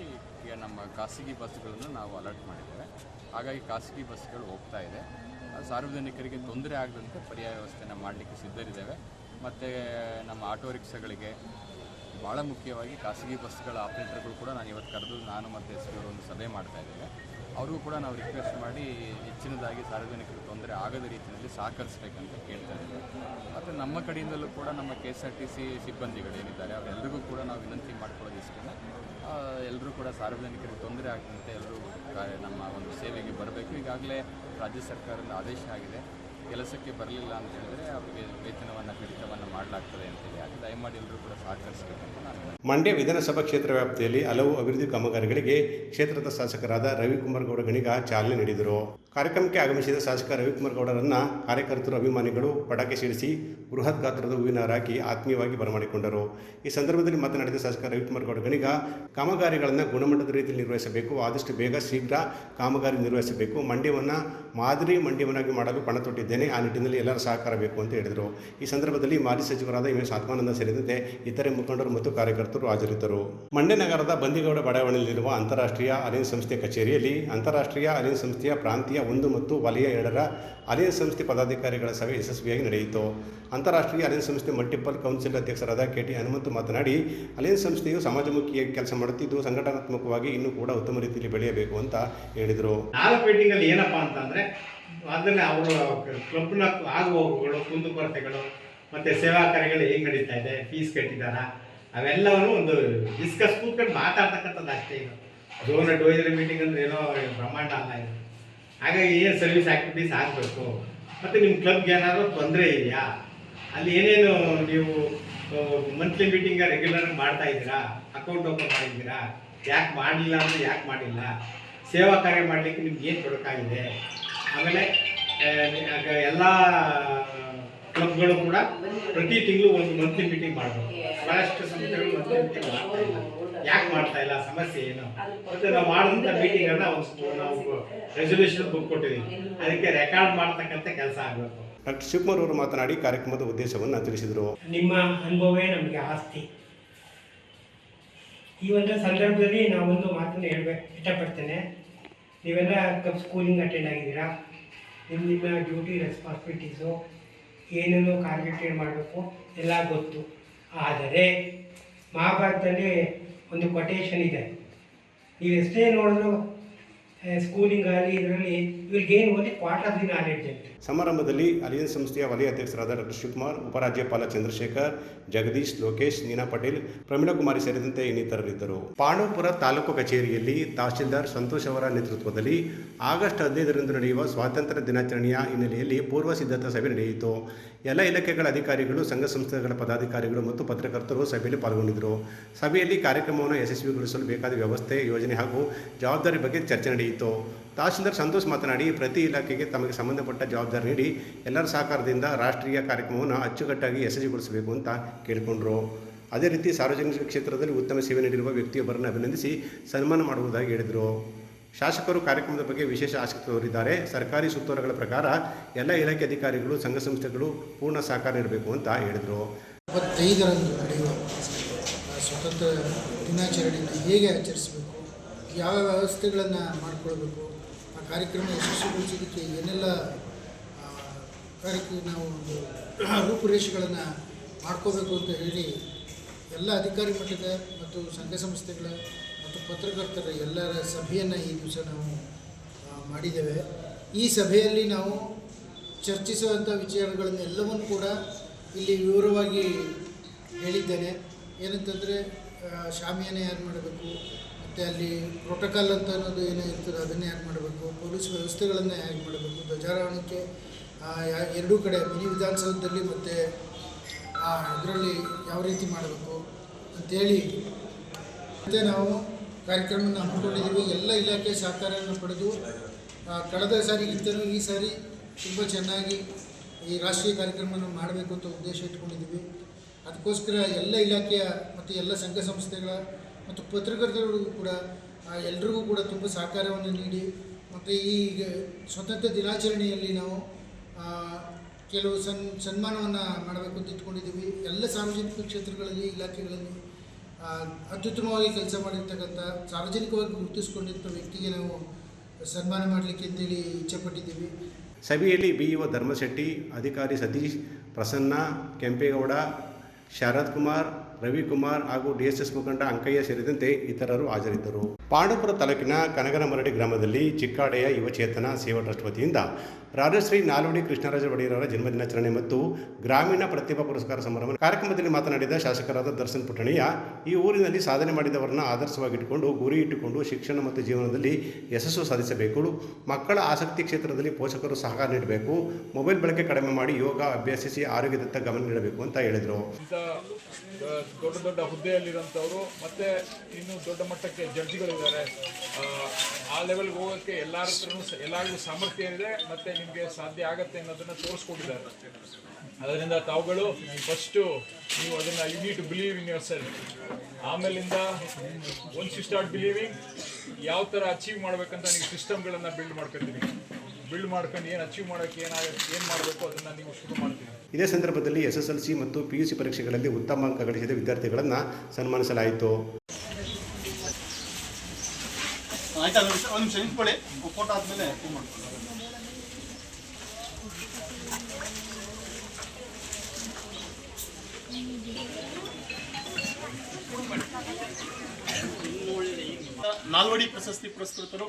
ನಮ್ಮ ಖಾಸಗಿ ಬಸ್ಗಳನ್ನು ನಾವು ಅಲರ್ಟ್ ಮಾಡಿದ್ದೇವೆ. ಹಾಗಾಗಿ ಖಾಸಗಿ ಬಸ್ಗಳು ಹೋಗ್ತಾ ಇದೆ. ಸಾರ್ವಜನಿಕರಿಗೆ ತೊಂದರೆ ಆಗದಂತೆ ಪರ್ಯಾಯ ವ್ಯವಸ್ಥೆನ ಮಾಡಲಿಕ್ಕೆ ಸಿದ್ಧರಿದ್ದೇವೆ. ಮತ್ತು ನಮ್ಮ ಆಟೋ ರಿಕ್ಷಾಗಳಿಗೆ ಭಾಳ ಮುಖ್ಯವಾಗಿ ಖಾಸಗಿ ಬಸ್ಗಳ ಆಪ್ರೇಟರ್ಗಳು ಕೂಡ ನಾನು ಇವತ್ತು ಕರೆದು ನಾನು ಮತ್ತು ಎಸ್ ಪಿ ಒಂದು ಸಭೆ ಮಾಡ್ತಾ ಇದ್ದೇವೆ. ಅವ್ರಿಗೂ ಕೂಡ ನಾವು ರಿಕ್ವೆಸ್ಟ್ ಮಾಡಿ ಹೆಚ್ಚಿನದಾಗಿ ಸಾರ್ವಜನಿಕರಿಗೆ ತೊಂದರೆ ಆಗದ ರೀತಿಯಲ್ಲಿ ಸಹಕರಿಸಬೇಕಂತ ಕೇಳ್ತಾ ಇದ್ದೇವೆ. ಮತ್ತು ನಮ್ಮ ಕಡೆಯಿಂದಲೂ ಕೂಡ ನಮ್ಮ K S R T C ಸಿಬ್ಬಂದಿಗಳೇನಿದ್ದಾರೆ ಅವರೆಲ್ಲರಿಗೂ ಕೂಡ ನಾವು ವಿನಂತಿ ಮಾಡ್ಕೊಳ್ಳೋದು ಇಷ್ಟೇ. ಎಲ್ಲರೂ ಕೂಡ ಸಾರ್ವಜನಿಕರಿಗೆ ತೊಂದರೆ ಆಗದಂತೆ ಎಲ್ಲರೂ ನಮ್ಮ ಒಂದು ಸೇವೆಗೆ ಬರಬೇಕು. ಈಗಾಗಲೇ ರಾಜ್ಯ ಸರ್ಕಾರದ ಆದೇಶ ಆಗಿದೆ. ಕೆಲಸಕ್ಕೆ ಬರಲಿಲ್ಲ ಅಂತ ಹೇಳಿದ್ರೆ ಅವರಿಗೆ ವೇತನವನ್ನು, ಕಡಿತವನ್ನು ಮಾಡಲಾಗ್ತದೆ ಅಂತೇಳಿ ಅದು ದಯಮಾಡಿ ಎಲ್ಲರೂ ಕೂಡ ಸಹಕರಿಸಬೇಕಂತ ನಾನು ವಿನಂತಿ ಮಂಡ್ಯ ವಿಧಾನಸಭಾ ಕ್ಷೇತ್ರ ವ್ಯಾಪ್ತಿಯಲ್ಲಿ ಹಲವು ಅಭಿವೃದ್ಧಿ ಕಾಮಗಾರಿಗಳಿಗೆ ಕ್ಷೇತ್ರದ ಶಾಸಕರಾದ ರವಿಕುಮಾರ್ ಗೌಡ ಗಣಿಗ ಚಾಲನೆ ನೀಡಿದರು. ಕಾರ್ಯಕ್ರಮಕ್ಕೆ ಆಗಮಿಸಿದ ಶಾಸಕ ರವಿಕುಮಾರ್ ಗೌಡರನ್ನ ಕಾರ್ಯಕರ್ತರು ಅಭಿಮಾನಿಗಳು ಪಟಾಕಿ ಸಿಡಿಸಿ ಬೃಹತ್ ಗಾತ್ರದ ಹೂವಿನ ಹಾರಾಕಿ ಆತ್ಮೀಯವಾಗಿ ಬರಮಾಡಿಕೊಂಡರು. ಈ ಸಂದರ್ಭದಲ್ಲಿ ಮಾತನಾಡಿದ ಶಾಸಕ ರವಿಕುಮಾರ್ ಗೌಡ ಗಣಿಗ, ಕಾಮಗಾರಿಗಳನ್ನು ಗುಣಮಟ್ಟದ ರೀತಿಯಲ್ಲಿ ನಿರ್ವಹಿಸಬೇಕು, ಆದಷ್ಟು ಬೇಗ ಶೀಘ್ರ ಕಾಮಗಾರಿ ನಿರ್ವಹಿಸಬೇಕು. ಮಂಡ್ಯವನ್ನು ಮಾದರಿ ಮಂಡ್ಯವನ್ನಾಗಿ ಮಾಡಲು ಪಣ ತೊಟ್ಟಿದ್ದೇನೆ. ಆ ನಿಟ್ಟಿನಲ್ಲಿ ಎಲ್ಲರ ಸಹಕಾರ ಬೇಕು ಅಂತ ಹೇಳಿದರು. ಈ ಸಂದರ್ಭದಲ್ಲಿ ಮಾಜಿ ಸಚಿವರಾದ ಎಂ ಎಸ್ ಆತ್ಮಾನಂದ ಸೇರಿದಂತೆ ಇತರೆ ಮುಖಂಡರು ಮತ್ತು ಕಾರ್ಯಕರ್ತರು ಹಾಜರಿದ್ದರು. ಮಂಡ್ಯ ನಗರದ ಬಂದಿಗೌಡ ಬಡಾವಣೆಯಲ್ಲಿರುವ ಅಂತಾರಾಷ್ಟ್ರೀಯ ಅಲಿಯನ್ಸ್ ಸಂಸ್ಥೆ ಕಚೇರಿಯಲ್ಲಿ ಅಂತಾರಾಷ್ಟ್ರೀಯ ಅಲಿಯನ್ಸ್ ಸಂಸ್ಥೆಯ ಪ್ರಾಂತೀಯ ಒಂದು ಮತ್ತು ವಲಯ ಎರಡರ ಅಲಿಯನ್ಸ್ ಸಂಸ್ಥೆ ಪದಾಧಿಕಾರಿಗಳ ಸಭೆ ಯಶಸ್ವಿಯಾಗಿ ನಡೆಯಿತು. ಅಂತಾರಾಷ್ಟ್ರೀಯ ಅಲಿಯನ್ಸ್ ಸಂಸ್ಥೆ ಮಲ್ಟಿಪಲ್ ಕೌನ್ಸಿಲ್ ಅಧ್ಯಕ್ಷರಾದ ಕೆ ಟಿ ಹನುಮಂತು ಮಾತನಾಡಿ, ಅಲಿಯನ್ಸ್ ಸಂಸ್ಥೆಯು ಸಮಾಜಮುಖಿಯಾಗಿ ಕೆಲಸ ಮಾಡುತ್ತಿದ್ದು ಸಂಘಟನಾತ್ಮಕವಾಗಿ ಇನ್ನೂ ಕೂಡ ಉತ್ತಮ ರೀತಿಯಲ್ಲಿ ಬೆಳೆಯಬೇಕು ಅಂತ ಹೇಳಿದರು. ನಾಲ್ಕು ಏನಪ್ಪಾ ಅಂತಂದ್ರೆ ಅದನ್ನ ಅವರು ಕ್ಲಬ್ನ ಆಗು ಹೋಗುಗಳು ಕುಂದುಕೊರತೆಗಳು, ಮತ್ತೆ ಸೇವಾ ಕಾರ್ಯಗಳು ಹೇಗೆ ನಡೀತಾ ಇದೆ ಫೀಸ್ ಕಟ್ಟಿದಾರ, ಅವೆಲ್ಲವನ್ನು ಒಂದು ಡಿಸ್ಕಸ್ ಕೂತ್ಕೊಂಡು ಮಾತಾಡ್ತಕ್ಕಂಥದ್ದು ಅಷ್ಟೇ ಇದು ಝೋನ್ ಅಡ್ವೈಸರಿ ಮೀಟಿಂಗ್ ಅಂದ್ರೆ ಏನೋ ಬ್ರಹ್ಮಾಂಡ ಅಲ್ಲ ಇದು. ಹಾಗಾಗಿ ಏನು ಸರ್ವಿಸ್ ಆಕ್ಟಿವಿಟೀಸ್ ಆಗಬೇಕು? ಮತ್ತು ನಿಮ್ಮ ಕ್ಲಬ್ಗೆ ಏನಾದರೂ ತೊಂದರೆ ಇದೆಯಾ? ಅಲ್ಲಿ ಏನೇನು ನೀವು ಮಂತ್ಲಿ ಮೀಟಿಂಗ್ ರೆಗ್ಯುಲರ್ ಮಾಡ್ತಾ ಇದ್ದೀರಾ? ಅಕೌಂಟ್ ಓಪನ್ ಮಾಡಿದ್ದೀರಾ? ಯಾಕೆ ಮಾಡಲಿಲ್ಲ ಅಂದರೆ ಯಾಕೆ ಮಾಡಿಲ್ಲ? ಸೇವಾ ಕಾರ್ಯ ಮಾಡಲಿಕ್ಕೆ ನಿಮ್ಗೆ ಏನು ತೊಡಕಾಗಿದೆ? ಆಮೇಲೆ ಎಲ್ಲ ಕ್ಲಬ್ಗಳು ಕೂಡ ಪ್ರತಿ ತಿಂಗಳು ಒಂದು ಮಂತ್ಲಿ ಮೀಟಿಂಗ್ ಮಾಡಬೇಕು ಬಹಳಷ್ಟು ಸಂಸ್ಥೆಗಳು ಮಂತ್ಲಿ ಮೀಟಿಂಗ್ ಮಾಡ್ತಾ ಇಲ್ಲ. ಯಾಕೆ ಮಾಡ್ತಾ ಇಲ್ಲ? ಸಮಸ್ಯೆ ಏನು? ಮತ್ತೆ ನಾವು ಮಾಡಿದಂಥ ಮೀಟಿಂಗನ್ನು ಒಂದು ನಾವು ರೆಸೊಲ್ಯೂಷನ್ ಬುಕ್ ಕೊಟ್ಟಿದ್ದೀವಿ ಅದಕ್ಕೆ ರೆಕಾರ್ಡ್ ಮಾಡ್ತಕ್ಕಂಥ ಕೆಲಸ ಆಗಬೇಕು. ಡಾಕ್ಟರ್ ಶಿವಕುಮಾರ್ ಅವರು ಮಾತನಾಡಿ ಕಾರ್ಯಕ್ರಮದ ಉದ್ದೇಶವನ್ನು ತಿಳಿಸಿದರು. ನಿಮ್ಮ ಅನುಭವವೇ ನಮಗೆ ಆಸ್ತಿ. ಈ ಒಂದು ಸಂದರ್ಭದಲ್ಲಿ ನಾವೊಂದು ಮಾತನ್ನು ಹೇಳಬೇಕು ಇಷ್ಟಪಡ್ತೇನೆ. ನೀವೆಲ್ಲ ಕಬ್ ಸ್ಕೂಲಿಂಗ್ ಅಟೆಂಡ್ ಆಗಿದ್ದೀರಾ? ನಿಮ್ಮ ನಿಮ್ಮ ಡ್ಯೂಟಿ ರೆಸ್ಪಾನ್ಸಿಬಿಲಿಟೀಸು ಏನೇನು ಕಾನ್ಸಂಟ್ರೇಟ್ ಮಾಡಬೇಕು ಎಲ್ಲ ಗೊತ್ತು. ಆದರೆ, ಮಹಾಭಾರತದಲ್ಲಿ ಒಂದು ಕೊಟೇಶನ್ ಇದೆ. ನೀವು ಎಷ್ಟೇ ನೋಡಿದ್ರು ಆಗಲಿ ಇದರಲ್ಲಿ ಸಮಾರಂಭದಲ್ಲಿ ಅಲಿಯನ್ಸ್ ಸಂಸ್ಥೆಯ ವಲಯ ಅಧ್ಯಕ್ಷರಾದ ಡಾಕ್ಟರ್ ಶಿವಕುಮಾರ್, ಉಪರಾಜ್ಯಪಾಲ ಚಂದ್ರಶೇಖರ್, ಜಗದೀಶ್, ಲೋಕೇಶ್, ನೀನಾ ಪಟೇಲ್, ಪ್ರಮೀಳಾ ಕುಮಾರಿ ಸೇರಿದಂತೆ ಇನ್ನಿತರರಿದ್ದರು. ಪಾಂಡವಪುರ ತಾಲೂಕು ಕಚೇರಿಯಲ್ಲಿ ತಹಶೀಲ್ದಾರ್ ಸಂತೋಷ್ ಅವರ ನೇತೃತ್ವದಲ್ಲಿ ಆಗಸ್ಟ್ ಹದಿನೈದರಂದು ನಡೆಯುವ ಸ್ವಾತಂತ್ರ್ಯ ದಿನಾಚರಣೆಯ ಹಿನ್ನೆಲೆಯಲ್ಲಿ ಪೂರ್ವ ಸಿದ್ಧತಾ ಸಭೆ ನಡೆಯಿತು. ಎಲ್ಲ ಇಲಾಖೆಗಳ ಅಧಿಕಾರಿಗಳು, ಸಂಘ ಸಂಸ್ಥೆಗಳ ಪದಾಧಿಕಾರಿಗಳು ಮತ್ತು ಪತ್ರಕರ್ತರು ಸಭೆಯಲ್ಲಿ ಪಾಲ್ಗೊಂಡಿದ್ದರು. ಸಭೆಯಲ್ಲಿ ಕಾರ್ಯಕ್ರಮವನ್ನು ಯಶಸ್ವಿಗೊಳಿಸಲು ಬೇಕಾದ ವ್ಯವಸ್ಥೆ, ಯೋಜನೆ ಹಾಗೂ ಜವಾಬ್ದಾರಿ ಬಗ್ಗೆ ಚರ್ಚೆ ನಡೆಯಿತು. ತಹಶೀಲ್ದಾರ್ ಸಂತೋಷ್ ಮಾತನಾಡಿ, ಪ್ರತಿ ಇಲಾಖೆಗೆ ತಮಗೆ ಸಂಬಂಧಪಟ್ಟ ಜವಾಬ್ದಾರಿ ನೀಡಿ ಎಲ್ಲರ ಸಹಕಾರದಿಂದ ರಾಷ್ಟ್ರೀಯ ಕಾರ್ಯಕ್ರಮವನ್ನು ಅಚ್ಚುಕಟ್ಟಾಗಿ ಯಶಸ್ವಿಗೊಳಿಸಬೇಕು ಅಂತ ಕೇಳಿಕೊಂಡರು. ಅದೇ ರೀತಿ ಸಾರ್ವಜನಿಕ ಕ್ಷೇತ್ರದಲ್ಲಿ ಉತ್ತಮ ಸೇವೆ ನೀಡಿರುವ ವ್ಯಕ್ತಿಯೊಬ್ಬರನ್ನು ಅಭಿನಂದಿಸಿ ಸನ್ಮಾನ ಮಾಡುವುದಾಗಿ ಹೇಳಿದರು. ಶಾಸಕರು ಕಾರ್ಯಕ್ರಮದ ಬಗ್ಗೆ ವಿಶೇಷ ಆಸಕ್ತಿ ತೋರಿದ್ದಾರೆ. ಸರ್ಕಾರಿ ಸುತ್ತೋಲೆಗಳ ಪ್ರಕಾರ ಎಲ್ಲ ಇಲಾಖೆ ಅಧಿಕಾರಿಗಳು, ಸಂಘ ಸಂಸ್ಥೆಗಳು ಪೂರ್ಣ ಸಹಕಾರ ನೀಡಬೇಕು ಅಂತ ಹೇಳಿದರು. ಇಪ್ಪತ್ತೈದರಂದು ನಡೆಯುವ ಸ್ವತಂತ್ರ ದಿನಾಚರಣೆಯನ್ನು ಹೇಗೆ ಆಚರಿಸಬೇಕು ಯಾವ ವ್ಯವಸ್ಥೆಗಳನ್ನು ಮಾಡಿಕೊಳ್ಬೇಕು ಕಾರ್ಯಕ್ರಮ ಯಶಸ್ವಿಗೊಳಿಸೋದಕ್ಕೆ ಏನೆಲ್ಲ ಕಾರ್ಯಕ್ಕೆ ನಾವು ಒಂದು ರೂಪುರೇಷೆಗಳನ್ನು ಮಾಡ್ಕೋಬೇಕು ಅಂತ ಹೇಳಿ ಎಲ್ಲ ಅಧಿಕಾರಿ ಮಟ್ಟದ ಮತ್ತು ಸಂಘ ಸಂಸ್ಥೆಗಳ ಮತ್ತು ಪತ್ರಕರ್ತರ ಎಲ್ಲರ ಸಭೆಯನ್ನು ಈ ದಿವಸ ನಾವು ಮಾಡಿದ್ದೇವೆ. ಈ ಸಭೆಯಲ್ಲಿ ನಾವು ಚರ್ಚಿಸುವಂಥ ವಿಚಾರಗಳನ್ನೆಲ್ಲವನ್ನು ಕೂಡ ಇಲ್ಲಿ ವಿವರವಾಗಿ ಹೇಳಿದ್ದೇನೆ. ಏನಂತಂದರೆ ಶಾಮಿಯಾನ ಯಾರು ಮಾಡಬೇಕು ಮತ್ತು ಅಲ್ಲಿ ಪ್ರೋಟೋಕಾಲ್ ಅಂತ ಅನ್ನೋದು ಏನೇ ಇರ್ತದೆ ಅದನ್ನೇ ಯಾಕೆ ಮಾಡಬೇಕು. ಪೊಲೀಸ್ ವ್ಯವಸ್ಥೆಗಳನ್ನು ಹೇಗೆ ಮಾಡಬೇಕು. ಧ್ವಜಾರೋಹಣಕ್ಕೆ ಎರಡೂ ಕಡೆ ಮಿನಿ ವಿಧಾನಸೌಧದಲ್ಲಿ ಮತ್ತು ಇದರಲ್ಲಿ ಯಾವ ರೀತಿ ಮಾಡಬೇಕು ಅಂತೇಳಿ ಮತ್ತು ನಾವು ಕಾರ್ಯಕ್ರಮವನ್ನು ಹಮ್ಮಿಕೊಂಡಿದ್ದೀವಿ. ಎಲ್ಲ ಇಲಾಖೆ ಸಹಕಾರವನ್ನು ಪಡೆದು ಕಳೆದ ಸಾರಿಗಿಂತಲೂ ಈ ಸಾರಿ ತುಂಬ ಚೆನ್ನಾಗಿ ಈ ರಾಷ್ಟ್ರೀಯ ಕಾರ್ಯಕ್ರಮವನ್ನು ಮಾಡಬೇಕು ಅಂತ ಉದ್ದೇಶ ಇಟ್ಕೊಂಡಿದ್ದೀವಿ. ಅದಕ್ಕೋಸ್ಕರ ಎಲ್ಲ ಇಲಾಖೆಯ ಮತ್ತು ಎಲ್ಲ ಸಂಘ ಸಂಸ್ಥೆಗಳ ಮತ್ತು ಪತ್ರಕರ್ತರಿಗೂ ಕೂಡ ಎಲ್ರಿಗೂ ಕೂಡ ತುಂಬ ಸಹಕಾರವನ್ನು ನೀಡಿ, ಮತ್ತು ಈ ಸ್ವತಂತ್ರ ದಿನಾಚರಣೆಯಲ್ಲಿ ನಾವು ಕೆಲವು ಸನ್, ಸನ್ಮಾನವನ್ನು ಮಾಡಬೇಕು ಅಂತ ಇಟ್ಕೊಂಡಿದ್ದೀವಿ. ಎಲ್ಲ ಸಾರ್ವಜನಿಕ ಕ್ಷೇತ್ರಗಳಲ್ಲಿ, ಇಲಾಖೆಗಳಲ್ಲಿ ಅತ್ಯುತ್ತಮವಾಗಿ ಕೆಲಸ ಮಾಡಿರ್ತಕ್ಕಂಥ, ಸಾರ್ವಜನಿಕವಾಗಿ ಗುರುತಿಸಿಕೊಂಡಿರ್ತ ವ್ಯಕ್ತಿಗೆ ನಾವು ಸನ್ಮಾನ ಮಾಡಲಿಕ್ಕೆ ಅಂತೇಳಿ ಇಚ್ಛೆಪಟ್ಟಿದ್ದೀವಿ. ಸಭೆಯಲ್ಲಿ ಒ ಧರ್ಮಶೆಟ್ಟಿ, ಅಧಿಕಾರಿ ಸತೀಶ್ ಪ್ರಸನ್ನ, ಕೆಂಪೇಗೌಡ ಶಾರದ್ ಕುಮಾರ್ ರವಿಕುಮಾರ್ ಹಾಗೂ ಡಿಎಸ್ಎಸ್ ಮುಖಂಡ ಅಂಕಯ್ಯ ಸೇರಿದಂತೆ ಇತರರು ಹಾಜರಿದ್ದರು. ಪಾಂಡವಪುರ ತಾಲೂಕಿನ ಕನಗನಮರಡಿ ಗ್ರಾಮದಲ್ಲಿ ಚಿಕ್ಕಾಡೆಯ ಯುವಚೇತನ ಸೇವಾ ಟ್ರಸ್ಟ್ ವತಿಯಿಂದ ರಾಜಶ್ರೀ ನಾಲ್ವಡಿ ಕೃಷ್ಣರಾಜ ಒಡೆಯರವರ ಜನ್ಮದಿನಾಚರಣೆ ಮತ್ತು ಗ್ರಾಮೀಣ ಪ್ರತಿಭಾ ಪುರಸ್ಕಾರ ಸಮಾರಂಭ ಕಾರ್ಯಕ್ರಮದಲ್ಲಿ ಮಾತನಾಡಿದ ಶಾಸಕರಾದ ದರ್ಶನ್ ಪುಟ್ಟಣಿಯ, ಈ ಊರಿನಲ್ಲಿ ಸಾಧನೆ ಮಾಡಿದವರನ್ನ ಆದರ್ಶವಾಗಿಟ್ಟುಕೊಂಡು, ಗುರಿ ಇಟ್ಟುಕೊಂಡು ಶಿಕ್ಷಣ ಮತ್ತು ಜೀವನದಲ್ಲಿ ಯಶಸ್ಸು ಸಾಧಿಸಬೇಕು, ಮಕ್ಕಳ ಆಸಕ್ತಿ ಕ್ಷೇತ್ರದಲ್ಲಿ ಪೋಷಕರು ಸಹಕಾರ ನೀಡಬೇಕು, ಮೊಬೈಲ್ ಬಳಕೆ ಕಡಿಮೆ ಮಾಡಿ ಯೋಗ ಅಭ್ಯಾಸಿಸಿ ಆರೋಗ್ಯದತ್ತ ಗಮನ ನೀಡಬೇಕು ಅಂತ ಹೇಳಿದರು. ದೊಡ್ಡ ದೊಡ್ಡ ಹುದ್ದೆಯಲ್ಲಿರೋಂಥವ್ರು ಮತ್ತು ಇನ್ನೂ ದೊಡ್ಡ ಮಟ್ಟಕ್ಕೆ ಜಡ್ಜ್ಗಳಿದ್ದಾರೆ. ಆ, ಲೆವೆಲ್ಗೆ ಹೋಗೋಕ್ಕೆ ಎಲ್ಲರ ಹತ್ರನೂ ಎಲ್ಲರಿಗೂ ಸಾಮರ್ಥ್ಯ ಇದೆ ಮತ್ತು ನಿಮಗೆ ಸಾಧ್ಯ ಆಗುತ್ತೆ ಅನ್ನೋದನ್ನು ತೋರಿಸ್ಕೊಟ್ಟಿದ್ದಾರೆ. ಅದರಿಂದ ತಾವುಗಳು ಫಸ್ಟು ನೀವು ಅದನ್ನು you to believe in yourself ಆಮೇಲಿಂದ ಒನ್ಸ್ ಯು ಸ್ಟಾರ್ಟ್ ಬಿಲೀವಿಂಗ್ ಯಾವ ಥರ ಅಚೀವ್ ಮಾಡಬೇಕಂತ ನೀವು ಸಿಸ್ಟಮ್ಗಳನ್ನು ಬಿಲ್ಡ್ ಮಾಡ್ಕೊತೀರಿ. ಬಿಲ್ಡ್ ಮಾಡ್ಕೊಂಡು ಏನು ಅಚೀವ್ ಮಾಡೋಕ್ಕೆ ಏನಾಗುತ್ತೆ ಏನು ಮಾಡಬೇಕು ಅದನ್ನು ನೀವು ಶುರು ಮಾಡ್ತೀವಿ ಇದೇ ಸಂದರ್ಭದಲ್ಲಿ ಎಸ್ಎಸ್ಎಲ್ಸಿ ಮತ್ತು ಪಿಯುಸಿ ಪರೀಕ್ಷೆಗಳಲ್ಲಿ ಉತ್ತಮ ಅಂಕ ಗಳಿಸಿದ ವಿದ್ಯಾರ್ಥಿಗಳನ್ನು ಸನ್ಮಾನಿಸಲಾಯಿತು. ಆಯ್ತಾ ಒಂದು ನಿಮಿಷ ಫೋಟೋ ಆದಮೇಲೆ ನಾಲ್ವಡಿ ಪ್ರಶಸ್ತಿ ಪುರಸ್ಕೃತರು.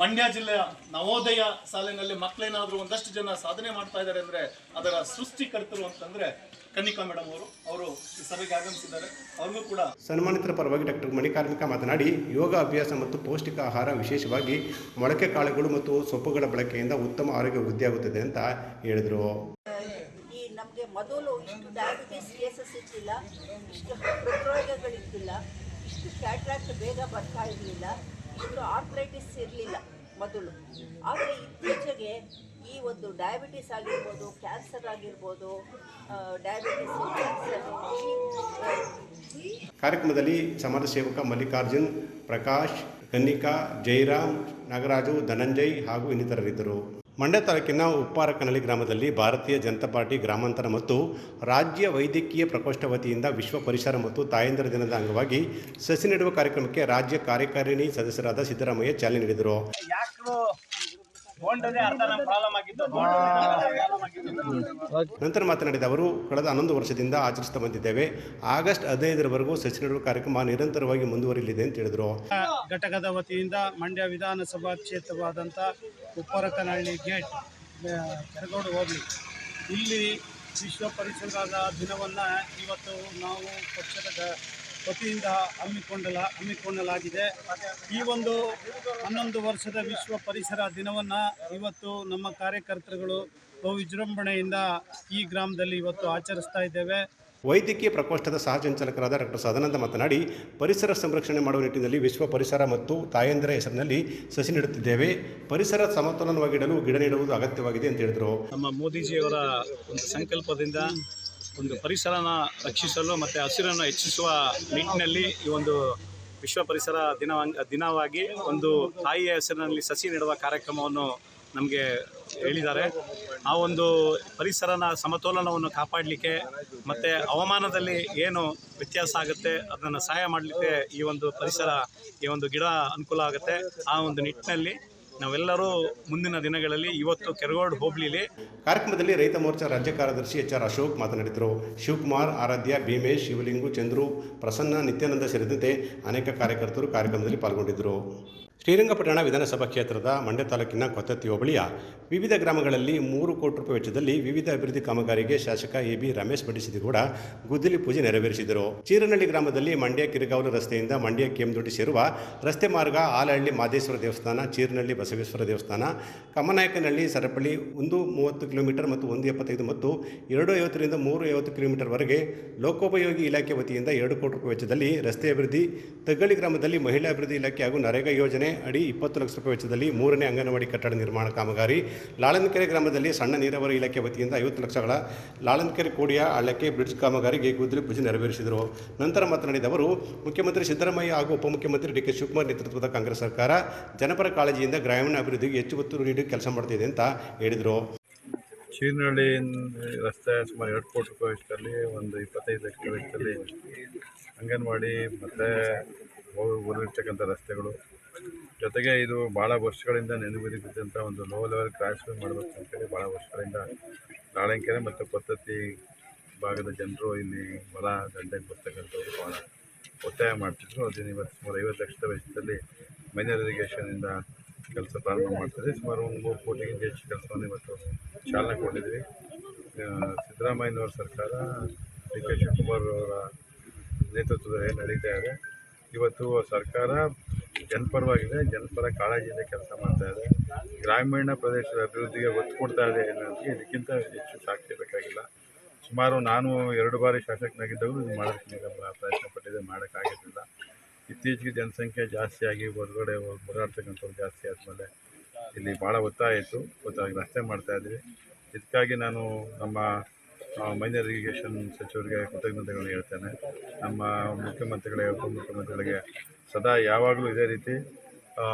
ಮಂಡ್ಯ ಜಿಲ್ಲೆಯ ನವೋದಯ ಸಾಲಿನಲ್ಲಿ ಮಕ್ಕಳೇನಾದರೂ ಒಂದಷ್ಟು ಜನ ಸಾಧನೆ ಮಾಡ್ತಾ ಇದ್ದಾರೆ ಅಂದರೆ ಅದರ ಸೃಷ್ಟಿಕರ್ತರು ಅಂತಂದರೆ ಕನ್ನಿಕಾ ಮೇಡಮ್ ಅವರು. ಅವರು ಈ ಸಭೆಗೆ ಆಗಮಿಸಿದ್ದಾರೆ. ಅವ್ರಿಗೂ ಕೂಡ ಸನ್ಮಾನಿತರ ಪರವಾಗಿ ಡಾಕ್ಟರ್ ಮಣಿಕಾರ್ಮಿಕ ಮಾತನಾಡಿ ಯೋಗ ಅಭ್ಯಾಸ ಮತ್ತು ಪೌಷ್ಟಿಕ ಆಹಾರ ವಿಶೇಷವಾಗಿ ಮೊಳಕೆ ಕಾಳುಗಳು ಮತ್ತು ಸೊಪ್ಪುಗಳ ಬಳಕೆಯಿಂದ ಉತ್ತಮ ಆರೋಗ್ಯ ವೃದ್ಧಿಯಾಗುತ್ತದೆ ಅಂತ ಹೇಳಿದರು. ಈ ನಮಗೆ ಮೊದಲು ಇಷ್ಟು ಡಯಾಬಿಟಿಸ್ ಕೇಸಸ್ ಇದ್ದಿಲ್ಲ ಇಷ್ಟು ಹೃದ್ರೋಗಗಳಿದ್ದಿಲ್ಲ ಇಷ್ಟು ಕ್ಯಾಟ್ರಾಕ್ಟ್ ಬೇಗ ಬರ್ತಾ ಇರಲಿಲ್ಲ. ಇಷ್ಟು ಆರ್ಥ್ರೈಟಿಸ್ ಇರಲಿಲ್ಲ ಮೊದಲು. ಆದರೆ ಇತ್ತೀಚೆಗೆ ಈ ಒಂದು ಡಯಾಬಿಟಿಸ್ ಆಗಿರ್ಬೋದು ಕ್ಯಾನ್ಸರ್ ಆಗಿರ್ಬೋದು ಡಯಾಬಿಟಿಸ್ ಕ್ಯಾನ್ಸರ್ ಕಾರ್ಯಕ್ರಮದಲ್ಲಿ ಸಮಾಜ ಸೇವಕ ಮಲ್ಲಿಕಾರ್ಜುನ್, ಪ್ರಕಾಶ್, ಕನ್ನಿಕಾ, ಜೈರಾಮ್, ನಾಗರಾಜು, ಧನಂಜಯ್ ಹಾಗೂ ಇನ್ನಿತರರಿದ್ದರು. ಮಂಡ್ಯ ತಾಲೂಕಿನ ಉಪ್ಪಾರಕನಳ್ಳಿ ಗ್ರಾಮದಲ್ಲಿ ಭಾರತೀಯ ಜನತಾ ಪಾರ್ಟಿ ಗ್ರಾಮಾಂತರ ಮತ್ತು ರಾಜ್ಯ ವೈದ್ಯಕೀಯ ಪ್ರಕೋಷ್ಠ ವತಿಯಿಂದ ವಿಶ್ವ ಪರಿಸರ ಮತ್ತು ತಾಯಂದಿರ ದಿನದ ಅಂಗವಾಗಿ ಸಸಿ ನೆಡುವ ಕಾರ್ಯಕ್ರಮಕ್ಕೆ ರಾಜ್ಯ ಕಾರ್ಯಕಾರಿಣಿ ಸದಸ್ಯರಾದ ಸಿದ್ದರಾಮಯ್ಯ ಚಾಲನೆ ನೀಡಿದರು. ನಂತರ ಮಾತನಾಡಿದ ಅವರು ಕಳೆದ ಹನ್ನೊಂದು ವರ್ಷದಿಂದ ಆಚರಿಸ್ತಾ ಬಂದಿದ್ದೇವೆ. ಆಗಸ್ಟ್ ಹದಿನೈದರವರೆಗೂ ಸಸಿ ನೆಡುವ ಕಾರ್ಯಕ್ರಮ ನಿರಂತರವಾಗಿ ಮುಂದುವರಿಯಲಿದೆ ಅಂತ ಹೇಳಿದರು. ಘಟಕದ ವತಿಯಿಂದ ಮಂಡ್ಯ ವಿಧಾನಸಭಾ ಕ್ಷೇತ್ರವಾದಂಥ ಉಪ್ಪರಕನಹಳ್ಳಿ ಗೇಟ್ ಕೆರಗೋಡು ಹೋಗಲಿ. ಇಲ್ಲಿ ವಿಶ್ವ ಪರಿಸರದ ದಿನವನ್ನು ಇವತ್ತು ನಾವು ಪಕ್ಷದ ವತಿಯಿಂದ ಹಮ್ಮಿಕೊಂಡಲ, ಹಮ್ಮಿಕೊಳ್ಳಲಾಗಿದೆ. ಈ ಒಂದು ಹನ್ನೊಂದು ವರ್ಷದ ವಿಶ್ವ ಪರಿಸರ ದಿನವನ್ನು ಇವತ್ತು ನಮ್ಮ ಕಾರ್ಯಕರ್ತರುಗಳು ಬಹು ವಿಜೃಂಭಣೆಯಿಂದ ಈ ಗ್ರಾಮದಲ್ಲಿ ಇವತ್ತು ಆಚರಿಸ್ತಾ ಇದ್ದೇವೆ. ವೈದ್ಯಕೀಯ ಪ್ರಕೋಷ್ಠದ ಸಹಸಂಚಾಲಕರಾದ ಡಾಕ್ಟರ್ ಸದಾನಂದ ಮಾತನಾಡಿ, ಪರಿಸರ ಸಂರಕ್ಷಣೆ ಮಾಡುವ ನಿಟ್ಟಿನಲ್ಲಿ ವಿಶ್ವ ಪರಿಸರ ಮತ್ತು ತಾಯಂದಿರ ಹೆಸರಿನಲ್ಲಿ ಸಸಿ ನೆಡುತ್ತಿದ್ದೇವೆ. ಪರಿಸರ ಸಮತೋಲನವಾಗಿಡಲು ಗಿಡ ನೆಡುವುದು ಅಗತ್ಯವಾಗಿದೆ ಅಂತ ಹೇಳಿದರು. ನಮ್ಮ ಮೋದಿಜಿಯವರ ಒಂದು ಸಂಕಲ್ಪದಿಂದ ಒಂದು ಪರಿಸರನ ರಕ್ಷಿಸಲು ಮತ್ತು ಹಸಿರನ್ನು ಹೆಚ್ಚಿಸುವ ನಿಟ್ಟಿನಲ್ಲಿ ಈ ಒಂದು ವಿಶ್ವ ಪರಿಸರ ದಿನ ದಿನವಾಗಿ ಒಂದು ತಾಯಿಯ ಹೆಸರಿನಲ್ಲಿ ಸಸಿ ನೆಡುವ ಕಾರ್ಯಕ್ರಮವನ್ನು ನಮಗೆ ಹೇಳಿದ್ದಾರೆ. ಆ ಒಂದು ಪರಿಸರನ ಸಮತೋಲನವನ್ನು ಕಾಪಾಡಲಿಕ್ಕೆ ಮತ್ತು ಹವಾಮಾನದಲ್ಲಿ ಏನು ವ್ಯತ್ಯಾಸ ಆಗುತ್ತೆ, ಅದನ್ನು ಸಹಾಯ ಮಾಡಲಿಕ್ಕೆ ಈ ಒಂದು ಪರಿಸರ, ಈ ಒಂದು ಗಿಡ ಅನುಕೂಲ ಆಗುತ್ತೆ. ಆ ಒಂದು ನಿಟ್ಟಿನಲ್ಲಿ ನಾವೆಲ್ಲರೂ ಮುಂದಿನ ದಿನಗಳಲ್ಲಿ ಇವತ್ತು ಕೆರಗೋಡು ಹೋಬಳಿಲಿ ಕಾರ್ಯಕ್ರಮದಲ್ಲಿ ರೈತ ಮೋರ್ಚಾ ರಾಜ್ಯ ಕಾರ್ಯದರ್ಶಿ ಎಚ್ ಆರ್ ಅಶೋಕ್ ಮಾತನಾಡಿದರು. ಶಿವಕುಮಾರ್, ಆರಾಧ್ಯ, ಭೀಮೇಶ್, ಶಿವಲಿಂಗು, ಚಂದ್ರು, ಪ್ರಸನ್ನ, ನಿತ್ಯಾನಂದ ಸೇರಿದಂತೆ ಅನೇಕ ಕಾರ್ಯಕರ್ತರು ಕಾರ್ಯಕ್ರಮದಲ್ಲಿ ಪಾಲ್ಗೊಂಡಿದ್ದರು. ಶ್ರೀರಂಗಪಟ್ಟಣ ವಿಧಾನಸಭಾ ಕ್ಷೇತ್ರದ ಮಂಡ್ಯ ತಾಲೂಕಿನ ಕೊತ್ತತ್ತಿ ಹೋಬಳಿಯ ವಿವಿಧ ಗ್ರಾಮಗಳಲ್ಲಿ ಮೂರು ಕೋಟಿ ರೂಪಾಯಿ ವೆಚ್ಚದಲ್ಲಿ ವಿವಿಧ ಅಭಿವೃದ್ಧಿ ಕಾಮಗಾರಿಗೆ ಶಾಸಕ ಎ ಬಿ ರಮೇಶ್ ಬಡಿಸಿದಿಗೌಡ ಗುದ್ದಲಿ ಪೂಜೆ ನೆರವೇರಿಸಿದರು. ಚೀರನಹಳ್ಳಿ ಗ್ರಾಮದಲ್ಲಿ ಮಂಡ್ಯ ಕಿರಿಗಾವಲು ರಸ್ತೆಯಿಂದ ಮಂಡ್ಯ ಕೆಎಂದೊಡ್ಡಿ ಸೇರುವ ರಸ್ತೆ ಮಾರ್ಗ ಆಲಹಳ್ಳಿ ಮಾದೇಶ್ವರ ದೇವಸ್ಥಾನ, ಚೀರನಹಳ್ಳಿ ಬಸವೇಶ್ವರ ದೇವಸ್ಥಾನ, ಕಮ್ಮನಾಯಕನಹಳ್ಳಿ ಸರಪಳ್ಳಿ ಒಂದು ಮೂವತ್ತು ಕಿಲೋಮೀಟರ್ ಮತ್ತು ಒಂದು ಎಪ್ಪತ್ತೈದು ಮತ್ತು ಎರಡು ಐವತ್ತರಿಂದ ಮೂರು ಐವತ್ತು ಕಿಲೋಮೀಟರ್ವರೆಗೆ ಲೋಕೋಪಯೋಗಿ ಇಲಾಖೆ ವತಿಯಿಂದ ಎರಡು ಕೋಟಿ ರೂಪಾಯಿ ವೆಚ್ಚದಲ್ಲಿ ರಸ್ತೆ ಅಭಿವೃದ್ಧಿ ತಗ್ಗಳಿ ಗ್ರಾಮದಲ್ಲಿ ಮಹಿಳಾ ಅಭಿವೃದ್ಧಿ ಇಲಾಖೆ ಹಾಗೂ ನರೇಗಾ ಯೋಜನೆ ಅಡಿ ಇಪ್ಪತ್ತು ಲಕ್ಷ ರೂಪಾಯಿ ವೆಚ್ಚದಲ್ಲಿ ಮೂರನೇ ಅಂಗನವಾಡಿ ಕಟ್ಟಡ ನಿರ್ಮಾಣ ಕಾಮಗಾರಿ. ಲಾಳನ್ಕೆರೆ ಗ್ರಾಮದಲ್ಲಿ ಸಣ್ಣ ನೀರಾವರಿ ಇಲಾಖೆ ವತಿಯಿಂದ ಐವತ್ತು ಲಕ್ಷಗಳ ಲಾಳನ್ಕೆರೆ ಕೋಡಿಯ ಹಳ್ಳಕ್ಕೆ ಬ್ರಿಡ್ಜ್ ಕಾಮಗಾರಿಗೆ ಗುದ್ದಲಿ ಪೂಜೆ ನೆರವೇರಿಸಿದರು. ನಂತರ ಮಾತನಾಡಿದ ಅವರು, ಮುಖ್ಯಮಂತ್ರಿ ಸಿದ್ದರಾಮಯ್ಯ ಹಾಗೂ ಉಪಮುಖ್ಯಮಂತ್ರಿ ಡಿ ಕೆ ಶಿವಕುಮಾರ್ ನೇತೃತ್ವದ ಕಾಂಗ್ರೆಸ್ ಸರ್ಕಾರ ಜನಪರ ಕಾಳಜಿಯಿಂದ ಗ್ರಾಮೀಣ ಅಭಿವೃದ್ಧಿಗೆ ಹೆಚ್ಚು ಒತ್ತು ನೀಡಿ ಕೆಲಸ ಮಾಡ್ತಿದೆ ಅಂತ ಹೇಳಿದರು. ಚೀರ್ನಹಳ್ಳಿ ರಸ್ತೆ ಸುಮಾರು ಎರಡು ಕೋಟಿ ರೂಪಾಯಿ ವೆಚ್ಚದಲ್ಲಿ, ಒಂದು ಇಪ್ಪತ್ತೈದು ಲಕ್ಷ ವೆಚ್ಚದಲ್ಲಿ ಅಂಗನವಾಡಿ ಮತ್ತು ಊರಿರ್ತಕ್ಕಂಥ ರಸ್ತೆಗಳು ಜೊತೆಗೆ ಇದು ಭಾಳ ವರ್ಷಗಳಿಂದ ನೆನಪು ಬಿದ್ದಂಥ ಒಂದು ಲೋ ಲೆವೆಲ್ ಕ್ರಾಸ್ ಮಾಡಬೇಕು ಅಂತೇಳಿ ಭಾಳ ವರ್ಷಗಳಿಂದ ನಾಳೆಂಕೆರೆ ಮತ್ತು ಪದ್ಧತಿ ಭಾಗದ ಜನರು ಇಲ್ಲಿ ಹೊಲ ದಂಡೆಗೆ ಬರ್ತಕ್ಕಂಥವ್ರು ಭಾಳ ಒತ್ತಾಯ ಮಾಡ್ತಿದ್ರು. ಅದನ್ನು ಇವತ್ತು ಸುಮಾರು ಐವತ್ತು ಲಕ್ಷದ ವೆಚ್ಚದಲ್ಲಿ ಮೈನರ್ ಇರಿಗೇಷನಿಂದ ಕೆಲಸ ಪ್ರಾರಂಭ ಮಾಡ್ತಿದ್ವಿ. ಸುಮಾರು ಒಂದು ಮೂರು ಕೋಟಿಗಿಂತ ಹೆಚ್ಚು ಕೆಲಸವನ್ನು ಇವತ್ತು ಚಾಲನೆ ಕೊಟ್ಟಿದ್ವಿ. ಸಿದ್ಧರಾಮಯ್ಯನವರ ಸಿದ್ದರಾಮಯ್ಯನವರ ಸರ್ಕಾರ, ಡಿ ಕೆ ಶಿವಕುಮಾರ್ ಅವರ ನೇತೃತ್ವದಲ್ಲಿ ನಡೀತಾ ಇದೆ. ಇವತ್ತು ಸರ್ಕಾರ ಜನಪರವಾಗಿದೆ, ಜನಪರ ಕಾಳಜಿಯಿಂದ ಕೆಲಸ ಮಾಡ್ತಾ ಇದೆ. ಗ್ರಾಮೀಣ ಪ್ರದೇಶದ ಅಭಿವೃದ್ಧಿಗೆ ಒತ್ತು ಕೊಡ್ತಾ ಇದೆ ಅನ್ನೋದಕ್ಕೆ ಇದಕ್ಕಿಂತ ಹೆಚ್ಚು ಸಾಕ್ಷಿ ಬೇಕಾಗಿಲ್ಲ. ಸುಮಾರು ನಾನು ಎರಡು ಬಾರಿ ಶಾಸಕನಾಗಿದ್ದಾಗಲೂ ಇದು ಮಾಡೋದಕ್ಕೆ ಪ್ರಯತ್ನ ಪಟ್ಟಿದೆ ಮಾಡೋಕ್ಕಾಗಿರಲಿಲ್ಲ ಇತ್ತೀಚೆಗೆ ಜನಸಂಖ್ಯೆ ಜಾಸ್ತಿ ಆಗಿ ಹೊರಗಡೆ ಓಡಾಡ್ತಕ್ಕಂಥವ್ರು ಜಾಸ್ತಿ ಆದಮೇಲೆ ಇಲ್ಲಿ ಭಾಳ ಒತ್ತಾಯಿತು ಒತ್ತಾಗಿ ರಸ್ತೆ ಮಾಡ್ತಾ ಇದ್ವಿ. ಇದಕ್ಕಾಗಿ ನಾನು ನಮ್ಮ ಮೈನರ್ ಇರಿಗೇಷನ್ ಸಚಿವರಿಗೆ ಕೃತಜ್ಞತೆಗಳನ್ನು ಹೇಳ್ತೇನೆ. ನಮ್ಮ ಮುಖ್ಯಮಂತ್ರಿಗಳಿಗೆ ಉಪಮುಖ್ಯಮಂತ್ರಿಗಳಿಗೆ ಸದಾ ಯಾವಾಗಲೂ ಇದೇ ರೀತಿ ಆ,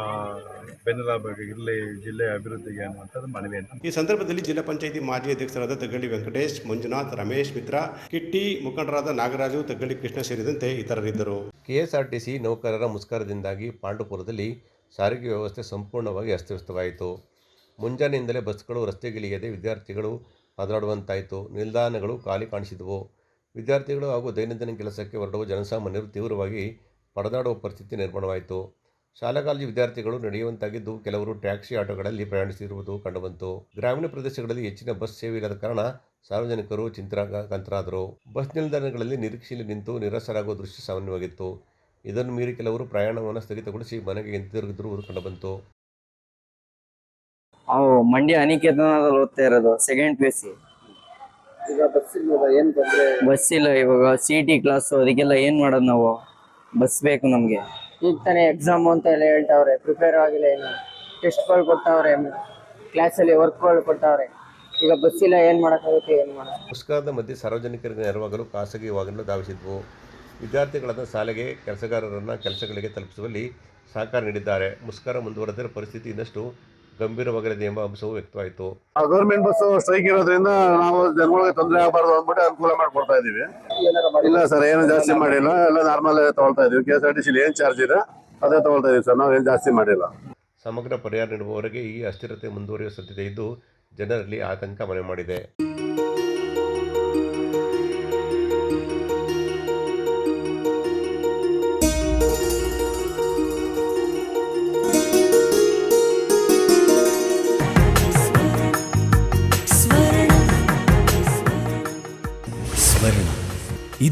ಬೆನ್ನೆಲುಬಾಗಿರಲಿ ಜಿಲ್ಲೆಯ ಅಭಿವೃದ್ಧಿಗೆ ಅನ್ನುವಂಥದ್ದು ಅಂತ. ಈ ಸಂದರ್ಭದಲ್ಲಿ ಜಿಲ್ಲಾ ಪಂಚಾಯಿತಿ ಮಾಜಿ ಅಧ್ಯಕ್ಷರಾದ ತಗ್ಗಳ್ಳಿ ವೆಂಕಟೇಶ್ ಮಂಜುನಾಥ್ ರಮೇಶ್ ಮಿತ್ರ ಕಿಟ್ಟಿ ಮುಖಂಡರಾದ ನಾಗರಾಜು ತಗ್ಗಳ್ಳಿ ಕೃಷ್ಣ ಸೇರಿದಂತೆ ಇತರರಿದ್ದರು ಕೆಎಸ್ಆರ್ಟಿಸಿ ನೌಕರರ ಮುಷ್ಕರದಿಂದಾಗಿ ಪಾಂಡುಪುರದಲ್ಲಿ ಸಾರಿಗೆ ವ್ಯವಸ್ಥೆ ಸಂಪೂರ್ಣವಾಗಿ ಅಸ್ತವ್ಯಸ್ತವಾಯಿತು. ಮುಂಜಾನೆಯಿಂದಲೇ ಬಸ್ಗಳು ರಸ್ತೆಗಿಳಿಯದೆ ವಿದ್ಯಾರ್ಥಿಗಳು ಪರದಾಡುವಂತಾಯಿತು ನಿಲ್ದಾಣಗಳು ಖಾಲಿ ಕಾಣಿಸಿದವು. ವಿದ್ಯಾರ್ಥಿಗಳು ಹಾಗೂ ದೈನಂದಿನ ಕೆಲಸಕ್ಕೆ ಹೊರಡುವ ಜನಸಾಮಾನ್ಯರು ತೀವ್ರವಾಗಿ ಪರದಾಡುವ ಪರಿಸ್ಥಿತಿ ನಿರ್ಮಾಣವಾಯಿತು. ಶಾಲಾ ಕಾಲೇಜು ವಿದ್ಯಾರ್ಥಿಗಳು ನಡೆಯುವಂತಾಗಿದ್ದು ಕೆಲವರು ಟ್ಯಾಕ್ಸಿ ಆಟೋಗಳಲ್ಲಿ ಪ್ರಯಾಣಿಸಿರುವುದು ಕಂಡುಬಂತು. ಗ್ರಾಮೀಣ ಪ್ರದೇಶಗಳಲ್ಲಿ ಹೆಚ್ಚಿನ ಬಸ್ ಸೇವೆ ಇಲ್ಲದ ಕಾರಣ ಸಾರ್ವಜನಿಕರು ಚಿಂತಾಗಂತರಾದರು ಬಸ್ ನಿಲ್ದಾಣಗಳಲ್ಲಿ ನಿರೀಕ್ಷೆಯಲ್ಲಿ ನಿಂತು ನಿರಾಸರಾಗುವ ದೃಶ್ಯ ಸಾಮಾನ್ಯವಾಗಿತ್ತು. ಇದನ್ನು ಮೀರಿ ಕೆಲವರು ಪ್ರಯಾಣವನ್ನು ಸ್ಥಗಿತಗೊಳಿಸಿ ಮನೆಗೆ ಹಿಂತಿರುಗಿದಿರುವುದು ಕಂಡುಬಂತು. ನಾವು ಮಂಡ್ಯ ಅನಿಕೇತನದಲ್ಲಿ ಓದ್ತಾ ಇರೋದು ಸೆಕೆಂಡ್ ಪಿ ಯು ಸಿ ಈಗ ಬಸ್ ಇಲ್ವಲ್ಲ ಏನು ತೊಂದರೆ? ಬಸ್ ಇಲ್ಲ ಇವಾಗ ಸಿ ಟಿ ಕ್ಲಾಸು ಅದಕ್ಕೆಲ್ಲ ಏನು ಮಾಡೋದು ನಾವು? ಬಸ್ ಬೇಕು ನಮಗೆ. ಈಗ ತಾನೇ ಎಕ್ಸಾಮ್ ಅಂತ ಎಲ್ಲ ಹೇಳ್ತಾವ್ರೆ ಪ್ರಿಪೇರ್ ಆಗಿಲ್ಲ ಏನು ಟೆಸ್ಟ್ಗಳು ಕೊಟ್ಟವ್ರೆ ಕ್ಲಾಸಲ್ಲಿ ವರ್ಕ್ಗಳು ಕೊಡ್ತಾವ್ರೆ. ಈಗ ಬಸ್ ಇಲ್ಲ ಏನು ಮಾಡೋಕ್ಕಾಗುತ್ತೆ ಏನು ಮಾಡೋದು? ಮುಷ್ಕರದ ಮಧ್ಯೆ ಸಾರ್ವಜನಿಕರಿಗೆ ನೆರವಾಗಲು ಖಾಸಗಿ ವಾಹನಗಳು ಧಾವಿಸಿದ್ವು. ವಿದ್ಯಾರ್ಥಿಗಳನ್ನು ಶಾಲೆಗೆ ಕೆಲಸಗಾರರನ್ನು ಕೆಲಸಗಳಿಗೆ ತಲುಪಿಸುವಲ್ಲಿ ಸಹಕಾರ ನೀಡಿದ್ದಾರೆ. ಮುಷ್ಕರ ಮುಂದುವರೆದರೆ ಪರಿಸ್ಥಿತಿ ಇನ್ನಷ್ಟು ಗಂಭೀರವಾಗಲಿದೆ ಎಂಬ ಅಂಶವು ವ್ಯಕ್ತವಾಯಿತು. ಗೌರ್ಮೆಂಟ್ ಬಸ್ ಸ್ಟ್ರೈಕ್ ಇರೋದ್ರಿಂದ ನಾವು ಜನಗಳಿಗೆ ತೊಂದರೆ ಆಗಬಾರ್ದು ಅಂದ್ಬಿಟ್ಟು ಅನುಕೂಲ ಮಾಡ್ಕೊಡ್ತಾ ಇದೀವಿ. ಇಲ್ಲ ಸರ್ ಏನು ಜಾಸ್ತಿ ಮಾಡಿಲ್ಲ. ಎಲ್ಲ ನಾರ್ಮಲ್ ತಗೊಳ್ತಾ ಇದೀವಿ. ಕೆ ಎಸ್ ಆರ್ ಟಿ ಸಿಲಿ ಏನು ಚಾರ್ಜ್ ಇದೆ ಅದೇ ತಗೊಳ್ತಾ ಇದೀವಿ ಸರ್ ನಾವು ಏನು ಜಾಸ್ತಿ ಮಾಡಿಲ್ಲ. ಸಮಗ್ರ ಪರಿಹಾರ ನೀಡುವವರೆಗೆ ಈ ಅಸ್ಥಿರತೆ ಮುಂದುವರಿಯುವ ಸಾಧ್ಯತೆ ಇದ್ದು ಜನರಲ್ಲಿ ಆತಂಕ ಮನೆ ಮಾಡಿದೆ.